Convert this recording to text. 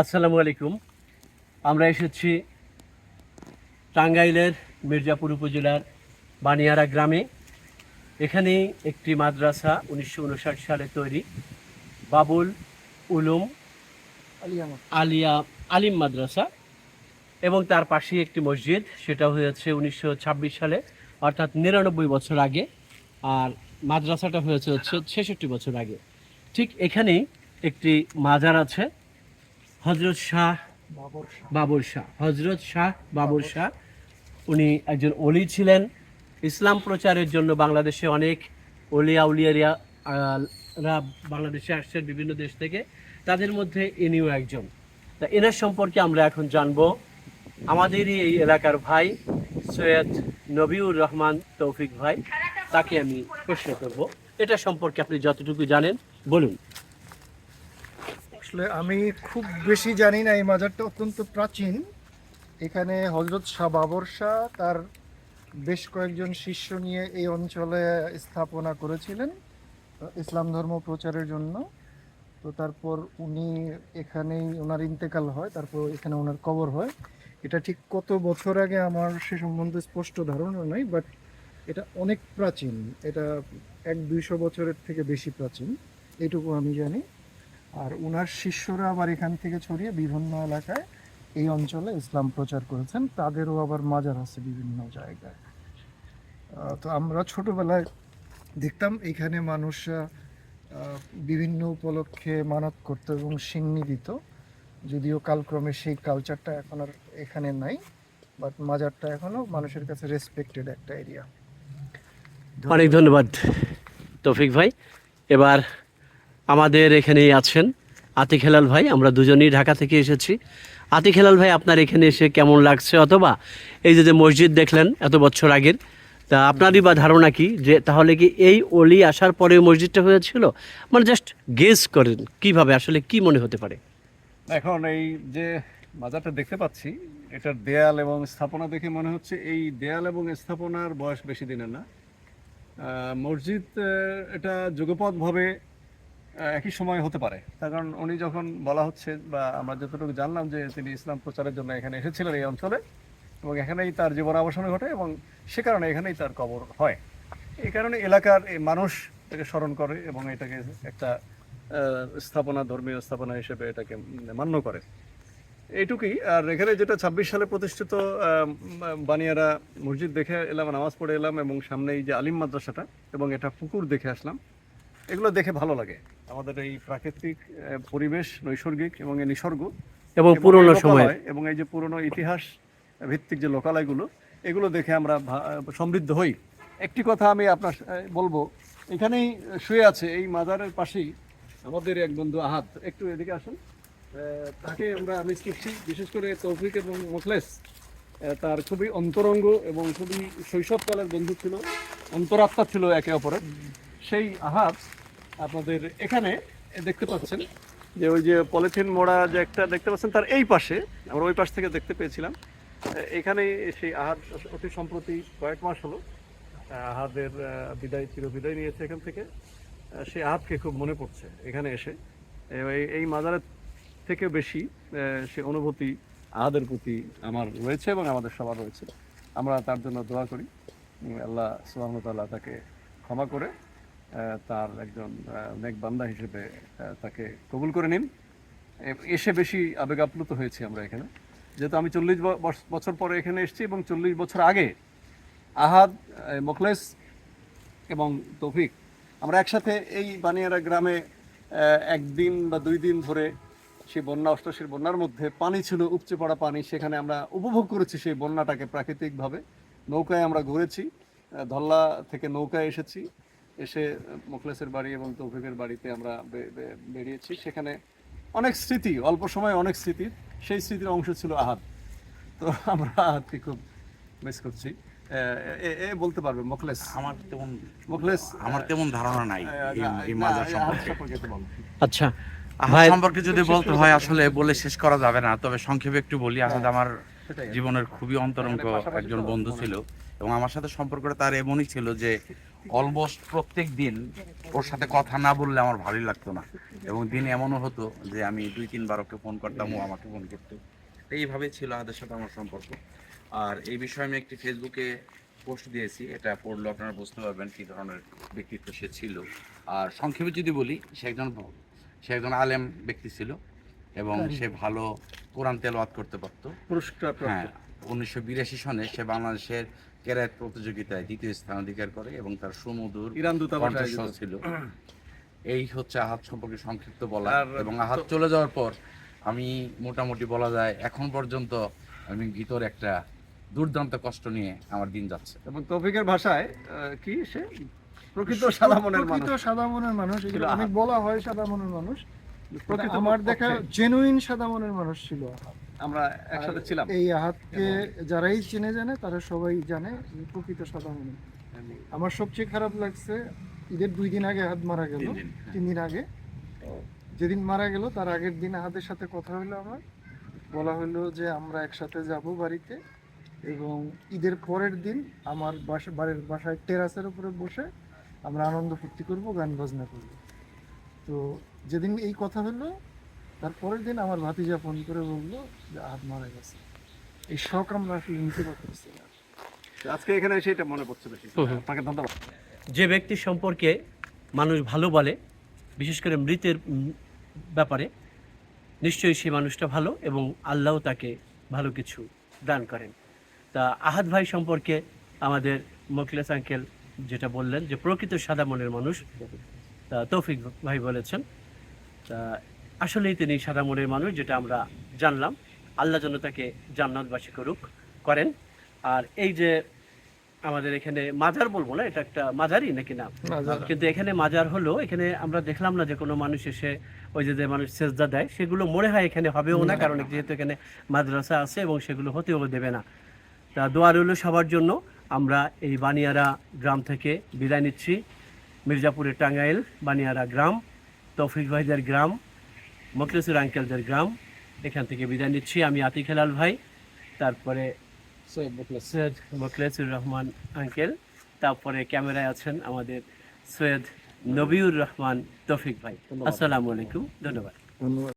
আসসালামু আলাইকুম। আমরা এসেছি টাঙ্গাইলের মির্জাপুর উপজেলার বানিয়ারা গ্রামে। এখানে একটি মাদ্রাসা উনিশশো উনষাট সালে তৈরি। বাবুল উলুম আলিয়া আলিম মাদ্রাসা এবং তার পাশেই একটি মসজিদ সেটা হয়েছে উনিশশো ছাব্বিশ সালে, অর্থাৎ নিরানব্বই বছর আগে। আর মাদ্রাসাটা হয়েছে হচ্ছে ছেষট্টি বছর আগে। ঠিক এখানেই একটি মাজার আছে। হজরত শাহ বাবর শাহ। হজরত শাহ। বাবর শাহ উনি একজন অলি ছিলেন। ইসলাম প্রচারের জন্য বাংলাদেশে অনেক অলিয়া উলিয়ারিয়া রা বাংলাদেশে আসছেন বিভিন্ন দেশ থেকে। তাদের মধ্যে ইনিও একজন। তা এনার সম্পর্কে আমরা এখন জানব। আমাদেরই এই এলাকার ভাই সৈয়দ নবিউর রহমান তৌফিক ভাই তাকে আমি প্রশ্ন করব। এটা সম্পর্কে আপনি যতটুকু জানেন বলুন। আসলে আমি খুব বেশি জানি না, এই মাজারটা অত্যন্ত প্রাচীন। এখানে হজরত শাহ বাবর শাহ তার বেশ কয়েকজন শিষ্য নিয়ে এই অঞ্চলে স্থাপনা করেছিলেন, ইসলাম ধর্ম প্রচারের জন্য। তো তারপর উনি এখানেই ওনার ইন্তেকাল হয়, তারপর এখানে ওনার কবর হয়। এটা ঠিক কত বছর আগে আমার সে সম্বন্ধে স্পষ্ট ধারণা নাই বাট এটা অনেক প্রাচীন। এটা এক দুইশো বছরের থেকে বেশি প্রাচীন এইটুকু আমি জানি। আর ওনার শিষ্যরা আবার এখান থেকে ছড়িয়ে বিভিন্ন এলাকায় এই অঞ্চলে ইসলাম প্রচার করেছেন। তাদেরও আবার মাজার আছে বিভিন্ন জায়গায়। তো আমরা ছোটবেলায় দেখতাম এখানে মানুষরা বিভিন্ন উপলক্ষে মানত করত এবং সিন্নি দিত। যদিও কালক্রমে সেই কালচারটা এখন আর এখানে নাই বাট মাজারটা এখনও মানুষের কাছে রেসপেক্টেড একটা এরিয়া অনেক ধন্যবাদ তৌফিক ভাই। এবার আমাদের এখানেই আছেন আতিক হেলাল ভাই। আমরা দুজনেই ঢাকা থেকে এসেছি। আতিক হেলাল ভাই, আপনার এখানে এসে কেমন লাগছে? অথবা এই যে মসজিদ দেখলেন এত বছর আগের, তা আপনারই বা ধারণা কি? যে তাহলে কি এই অলি আসার পরে মসজিদটা হয়েছিল? মানে জাস্ট গেস করেন, কীভাবে? আসলে কি মনে হতে পারে? এখন এই যে মাজারটা দেখতে পাচ্ছি, এটার দেয়াল এবং স্থাপনা দেখে মনে হচ্ছে এই দেয়াল এবং স্থাপনার বয়স বেশি দিনের না। মসজিদ এটা যুগপথভাবে একই সময় হতে পারে। তার কারণ উনি যখন বলা হচ্ছে বা আমরা যতটুকু জানলাম যে তিনি ইসলাম প্রচারের জন্য এখানে এসেছিলেন এই অঞ্চলে এবং এখানেই তার জীবন অবসান ঘটে এবং সে কারণে এখানেই তার কবর হয়। এই কারণে এলাকার এই মানুষ এটাকে স্মরণ করে এবং এটাকে একটা স্থাপনা, ধর্মীয় স্থাপনা হিসেবে এটাকে মান্য করে। এইটুকুই। আর এখানে যেটা ছাব্বিশ সালে প্রতিষ্ঠিত বানিয়ারা মসজিদ দেখে এলাম, নামাজ পড়ে এলাম এবং সামনে এই যে আলিম মাদ্রাসাটা এবং এটা পুকুর দেখে আসলাম। এগুলো দেখে ভালো লাগে। আমাদের এই প্রাকৃতিক পরিবেশ নৈসর্গিক এবং এই নিসর্গ এবং পুরনো সময়। এবং এই যে পুরনো ইতিহাস ভিত্তিক যে লোকালয়গুলো এগুলো দেখে আমরা সমৃদ্ধ হই। একটি কথা আমি আপনার বলব এখানেই শুয়ে আছে এই মাজারের পাশেই আমাদের এক বন্ধু আহাত একটু এদিকে আসুন। তাকে আমরা মিস করছি বিশেষ করে তৌফিক এবং মোখলেস। তার খুবই অন্তরঙ্গ এবং খুবই শৈশবকালের বন্ধু ছিল অন্তরাত্মা ছিল একে অপরের। সেই আহাত আপনাদের এখানে দেখতে পাচ্ছেন। যে ওই যে পলিথিন মোড়া যে একটা দেখতে পাচ্ছেন, তার এই পাশে, আমরা ওই পাশ থেকে দেখতে পেয়েছিলাম এখানে সেই আহাদ অতি সম্প্রতি কয়েক মাস হলো আহাদের বিদায় চির বিদায় নিয়েছে এখান থেকে সেই আহাদকে খুব মনে পড়ছে এখানে এসে। এই- মাজারের থেকে বেশি সে অনুভূতি আহাদের প্রতি আমার রয়েছে এবং আমাদের সবার রয়েছে। আমরা তার জন্য দোয়া করি। আল্লাহ সুবাহতাল্লাহ তাকে ক্ষমা করে তার একজন আহ, নেক বান্দা হিসেবে তাকে কবুল করে নিন। এসে বেশি আবেগ আপ্লুত হয়েছি আমরা এখানে। যেহেতু আমি চল্লিশ বছর পরে এখানে এসেছি এবং চল্লিশ বছর আগে আহাদ আহ, মোখলেস এবং তৌফিক আমরা একসাথে এই বানিয়ারা গ্রামে একদিন বা দুই দিন ধরে সেই বন্যা অষ্টাশির বন্যার মধ্যে পানি ছিল উপচে পড়া পানি সেখানে আমরা উপভোগ করেছি সেই বন্যাটাকে প্রাকৃতিকভাবে। নৌকায় আমরা ঘুরেছি ধল্লা থেকে নৌকায় এসেছি। এসে মোখলেসের বাড়ি এবং তৌফিকের বাড়িতে আমরা বেরিয়েছি। সেখানে অনেক স্মৃতি অল্প সময়ে অনেক স্মৃতি। সেই স্মৃতির অংশ ছিল আহাদ। তো আমরা আহাদকে খুব মিস করছি। আহ, এ- এ বলতে পারবে মোখলেস? আমার তেমন মোখলেস আমার তেমন ধারণা নাই এই- মাজার সম্পর্কে। আচ্ছা সম্পর্কে যদি বলতে হয় আসলে বলে শেষ করা যাবে না। তবে সংক্ষেপে একটু বলি আহাদ আমার সেটাই জীবনের খুবই অন্তরঙ্গ এখানে একজন বন্ধু ছিল। এবং আমার সাথে সম্পর্কটা তার এমনই ছিল যে অলমোস্ট প্রত্যেক দিন ওর সাথে কথা না বললে আমার ভালোই লাগতো না। এবং দিন এমনও হতো যে আমি দুই তিনবার ওকে ফোন করতাম ও আমাকে ফোন করতো। এইভাবে ছিল আমাদের সাথে আমার সম্পর্ক। আর এই বিষয়ে আমি একটি ফেসবুকে পোস্ট দিয়েছি। এটা পড়লে আপনারা বুঝতে পারবেন কী ধরনের ব্যক্তিত্ব সে ছিল। আর সংক্ষেপে যদি বলি সে একজন সে একজন আলেম ব্যক্তি ছিল। এবং সে ভালো কোরআন তেলাওয়াত করতে পারতো। পুরস্কার হ্যাঁ উনিশশো বিরাশি সনে সে বাংলাদেশের ক্যারাত প্রতিযোগিতায় দ্বিতীয় স্থান অধিকার করে এবং তার সুমধুর ইরান কণ্ঠস্বর ছিল। এই হচ্ছে আহাত সম্পর্কে সংক্ষিপ্ত বলা এবং আহাত চলে যাওয়ার পর আমি মোটামুটি বলা যায় এখন পর্যন্ত আমি ভিতরে একটা দুর্দান্ত কষ্ট নিয়ে আমার দিন যাচ্ছে। এবং তৌফিকের ভাষায় আহ, কি সে? প্রকৃত সাদা মনের মানুষ। প্রকৃত সাদা মনের মানুষ অনেক বলা হয় সাদা মনের মানুষ। আমার দেখা জেনুইন সাদা মনের মানুষ ছিল। আমরা একসাথে ছিলাম। এই আহাতকে যারাই চিনে জানে তারা সবাই জানে প্রকৃত সাদা মনের আমার সবচেয়ে খারাপ লাগছে ঈদের দুই দিন আগে আহাত মারা গেল। তিন দিন। তিন দিন আগে। যেদিন মারা গেল তার আগের দিন আহাদের সাথে কথা হলো আমার। বলা হলো যে আমরা একসাথে যাব বাড়িতে এবং ঈদের পরের দিন আমার বাসা বাড়ির বাসায় টেরাসের উপরে বসে আমরা আনন্দ ফুর্তি করব গান বাজনা করব। তো যেদিন এই কথা হলো তার পরের দিন আমার ভাতিজা ফোন করে বলল যে আহাত মারা গেছে। এই শখ আমরা আসলে নিতে পারতেছি না। আজকে এখানে সেটা মনে পড়ছে বেশি। আপনাকে ধন্যবাদ। যে ব্যক্তি সম্পর্কে মানুষ ভালো বলে বিশেষ করে মৃতের ব্যাপারে নিশ্চয়ই সেই মানুষটা ভালো এবং আল্লাহ তাকে ভালো কিছু দান করেন। তা আহাদ ভাই সম্পর্কে আমাদের মোকলেস আঙ্কেল যেটা বললেন যে প্রকৃত সাদা মনের মানুষ তা তৌফিক ভাই বলেছেন। তা আসলেই তিনি সাদা মনের মানুষ যেটা আমরা জানলাম। আল্লাহ যেন তাকে জান্নাতবাসী করুক করেন। আর এই যে আমাদের এখানে মাজার বলব না এটা একটা মাজারই নাকি না? কিন্তু এখানে মাজার হলো এখানে আমরা দেখলাম না যে কোনো মানুষ এসে ওই যে যে মানুষ সেজদা দেয় সেগুলো মনে হয় এখানে হবেও না কারণ যেহেতু এখানে মাদ্রাসা আছে এবং সেগুলো হতেও দেবে না। তা দোয়া রইল সবার জন্য। আমরা এই বানিয়ারা গ্রাম থেকে বিদায় নিচ্ছি। মির্জাপুরের টাঙ্গাইল বানিয়ারা গ্রাম। তৌফিক ভাইদের গ্রাম মকলিসুর আঙ্কেলদের গ্রাম। এখান থেকে বিদায় নিচ্ছি। আমি আতিক হেলাল ভাই তারপরে সৈয়দ মোকলেসুর রহমান আঙ্কেল তারপরে ক্যামেরায় আছেন আমাদের সৈয়দ নবিউর রহমান তৌফিক ভাই। আসসালামু আলাইকুম। ধন্যবাদ। ধন্যবাদ।